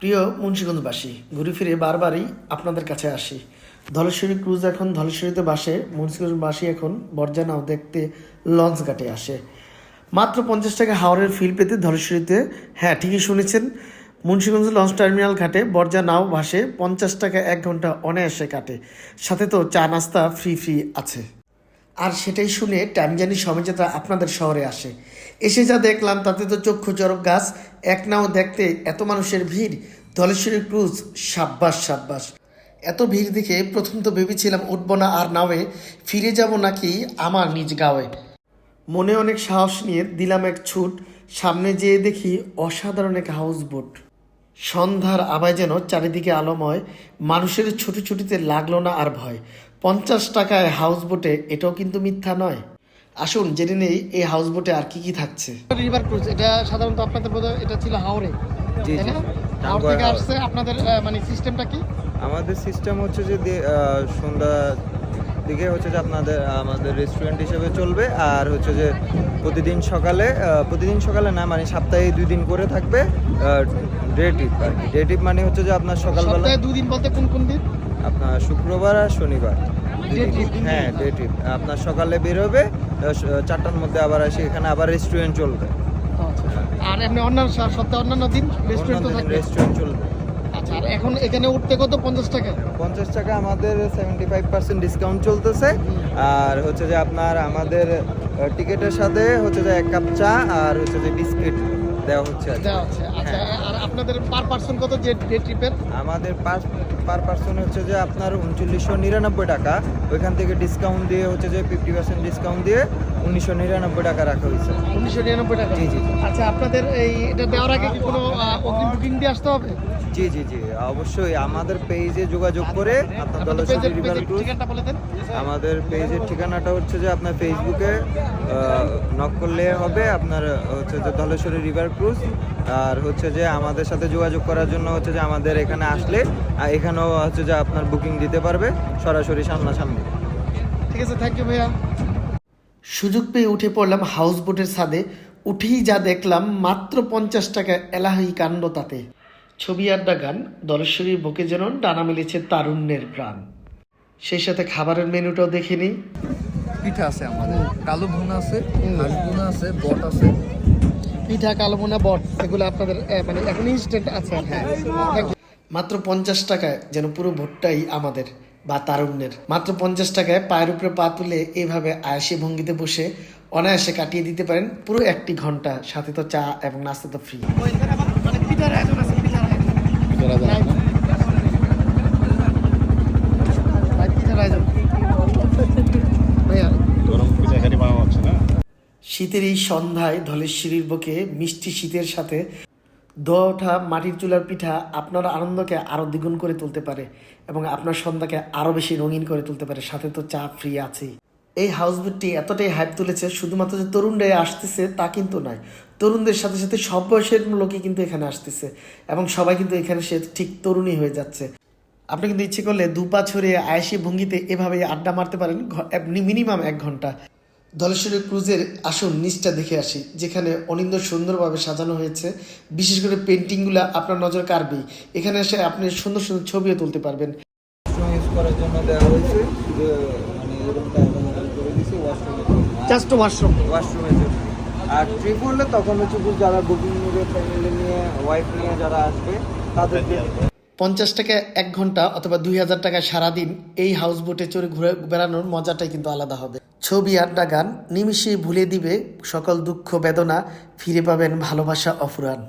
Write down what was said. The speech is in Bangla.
প্রিয় মুন্সিগঞ্জবাসী, ঘুরে ফিরে বারবারই আপনাদের কাছে আসি। ধলেশ্বরী ক্রুজ এখন ধলেশ্বরীতে বাসে, মুন্সিগঞ্জবাসী এখন বর্জানাও দেখতে লঞ্চ ঘাটে আসে। মাত্র পঞ্চাশ টাকা হাওড়ের ফিল পেতে ধলেশ্বরীতে হ্যাঁ ঠিকই শুনেছেন, মুন্সিগঞ্জ লঞ্চ টার্মিনাল ঘাটে বর্জা নাও ভাসে পঞ্চাশ টাকা এক ঘণ্টা অনায়াসে কাটে। সাথে তো চা নাস্তা ফ্রি ফ্রি আছে। আর সেটাই শুনে টাইম জানি সমঝোতা আপনাদের শহরে আসে। এসে যা দেখলাম, তাতে তো চক্ষু চরক গাছ। এক নাও দেখতে এত মানুষের ভিড়। ধলেশ্বরী ক্রুজ, সাব্বাস সাব্বাস। এত ভিড় দেখে প্রথম তো ভেবেছিলাম উঠবো না আর নাওয়ে ফিরে যাব নাকি আমার নিজ গাঁয়ে মনে অনেক সাহস নিয়ে দিলাম এক ছুট। সামনে যেয়ে দেখি অসাধারণ এক হাউস বোট সন্ধ্যার আবায় যেন চারিদিকে আলোময় মানুষের ছুটি ছুটিতে লাগল না আর ভয়। পঞ্চাশ টাকায় হাউস বোটে এটাও কিন্তু মিথ্যা নয়। আসুন জেনে নেই এই হাউস বোটে আর কি কি থাকছে। রিভার ক্রুজ এটা সাধারণত আপনাদের বোধহয় এটা ছিল হাওড়ে জি, জি। হাওড় থেকে আসছে আপনাদের মানে সিস্টেমটা কি? আমাদের সিস্টেম হচ্ছে যে আহ, সন্ধ্যা দিকে হচ্ছে যে আপনাদের আমাদের রেস্টুরেন্ট হিসেবে চলবে আর হচ্ছে যে প্রতিদিন সকালে প্রতিদিন সকালে না মানে সপ্তাহে দুই দিন করে থাকবে ডে টিপ আর কি। ডে টিপ মানে হচ্ছে যে আপনার সকালবেলা সপ্তাহে দুদিন বলতে কোন কোন দিন? আপনার শুক্রবার আর শনিবার। দুই দিন। দিন হ্যাঁ ডে টিপ আপনার সকালে বেরোবে চারটার মধ্যে আবার আসি এখানে আবার রেস্টুরেন্ট চলবে। আর এমনি অন্যান্য সপ্তাহে অন্যান্য দিন রেস্টুরেন্ট রেস্টুরেন্ট চলবে। আচ্ছা আর এখন এখানে উঠতে কত? পঞ্চাশ টাকা? পঞ্চাশ টাকা আমাদের সেভেন্টি ফাইভ পার্সেন্ট ডিসকাউন্ট চলতেছে আর হচ্ছে যে আপনার আমাদের টিকিটের সাথে হচ্ছে যে এক কাপ চা আর হচ্ছে যে বিস্কিট। দেওয়া হচ্ছে আর দেওয়া আছে আচ্ছা হ্যাঁ। আর আপনাদের পার পার্সন কত যে ডে ট্রিপের আমাদের পার পার পার্সন হচ্ছে যে আপনার উনচল্লিশশো নিরানব্বই টাকা। ওইখান থেকে ডিসকাউন্ট দিয়ে হচ্ছে যে ফিফটি পার্সেন্ট ডিসকাউন্ট দিয়ে উনিশশো নিরানব্বই টাকা রাখা হয়েছে। উনিশশো নিরানব্বই টাকা? জি, জি। আচ্ছা আপনাদের এই এটা দেওয়ার আগে কি কোনো অগ্রিম বুকিং দিয়ে আসতে হবে? জি জি জি। অবশ্যই আমাদের পেজে যোগাযোগ করে আপনার আপনাদের রিভার ক্রুজ আমাদের পেজের ঠিকানাটা হচ্ছে যে আপনার ফেসবুকে নক করলে হবে। আপনার হচ্ছে যে ধলেশ্বরী রিভার ক্রুজ আর হচ্ছে যে আমাদের সাথে যোগাযোগ করার জন্য হচ্ছে যে আমাদের এখানে আসলে এখানেও হচ্ছে যে আপনার বুকিং দিতে পারবে সরাসরি সামনাসামনি। ঠিক আছে থ্যাংক ইউ ভাইয়া। সুযোগ পেয়ে উঠে পড়লাম হাউস বোটের ছাদে। উঠেই যা দেখলাম মাত্র পঞ্চাশ টাকা এলাহি কাণ্ড তাতে। ছবি আড্ডা গান দলেশ্বরীর বুকে যেন ডানা মেলেছে তারুণ্যের প্রাণ। সেই সাথে খাবারের মেনুটাও দেখে নিই। পিঠা আছে আমাদের। কালো ভুনা আছে হাঁস ভুনা আছে বট আছে। পিঠা কালমোনা বট এগুলো আপনাদের মানে এখন ইনস্ট্যান্ট আছে। হ্যাঁ। মাত্র পঞ্চাশ টাকায় যেন পুরো ভোটটাই আমাদের বা তারুণ্যের। মাত্র পঞ্চাশ টাকায় পায়ের উপরে পা তুলে এইভাবে আয়াসী ভঙ্গিতে বসে অনায়াসে কাটিয়ে দিতে পারেন পুরো একটি ঘণ্টা। সাথে তো চা এবং নাস্তা তো ফ্রি মানে পিঠার আয়োজন আছে পিঠার আয়োজন Live. Live পিঠার আয়োজন ভাইয়া গরম পিঠা এখানে বানানো হচ্ছে না শীতের এই সন্ধ্যায় ধলেশ্বরীর বুকে মিষ্টি শীতের সাথে ধোয়া ওঠা মাটির চুলার পিঠা আপনার আনন্দকে আরও দ্বিগুণ করে তুলতে পারে এবং আপনার সন্ধ্যাকে আরও বেশি রঙিন করে তুলতে পারে। সাথে তো চা ফ্রি আছেই। এই হাউসবোটটি এতটাই হাইপ তুলেছে, শুধুমাত্র যে তরুণরাই আসতেছে তা কিন্তু নয়, তরুণদের সাথে সাথে সব বয়সের লোকই কিন্তু এখানে আসতেছে এবং সবাই কিন্তু এখানে সে ঠিক তরুণী হয়ে যাচ্ছে। আপনি কিন্তু ইচ্ছে করলে দুপা ছড়িয়ে আয়েসি ভঙ্গিতে এভাবে আড্ডা মারতে পারেন মিনিমাম এক ঘণ্টা। ধলেশ্বরী ক্রুজের আসুন নিচটা দেখে আসি যেখানে অনিন্দ সুন্দরভাবে সাজানো হয়েছে। বিশেষ করে পেন্টিংগুলো আপনার নজর কাড়বেই এখানে এসে আপনি সুন্দর সুন্দর ছবিও তুলতে পারবেন। ইউজ করার জন্য দেওয়া হয়েছে মানে করে দিয়েছি জাস্ট ওয়াশরুম ওয়াশরুমের জন্য। আর ট্রিপ হলে তখন হচ্ছে যারা বুকিং নেবে ফ্যামিলি নিয়ে ওয়াইফ নিয়ে যারা আসবে তাদেরকে পঞ্চাশ টাকা এক ঘণ্টা অথবা দুই হাজার টাকা সারাদিন এই হাউস বোটে চড়ে ঘুরে বেড়ানোর মজাটাই কিন্তু আলাদা হবে। ছবি আড্ডা গান নিমিশেই ভুলে দিবে সকল দুঃখ, বেদনা, ফিরে পাবেন ভালোবাসা অফুরান।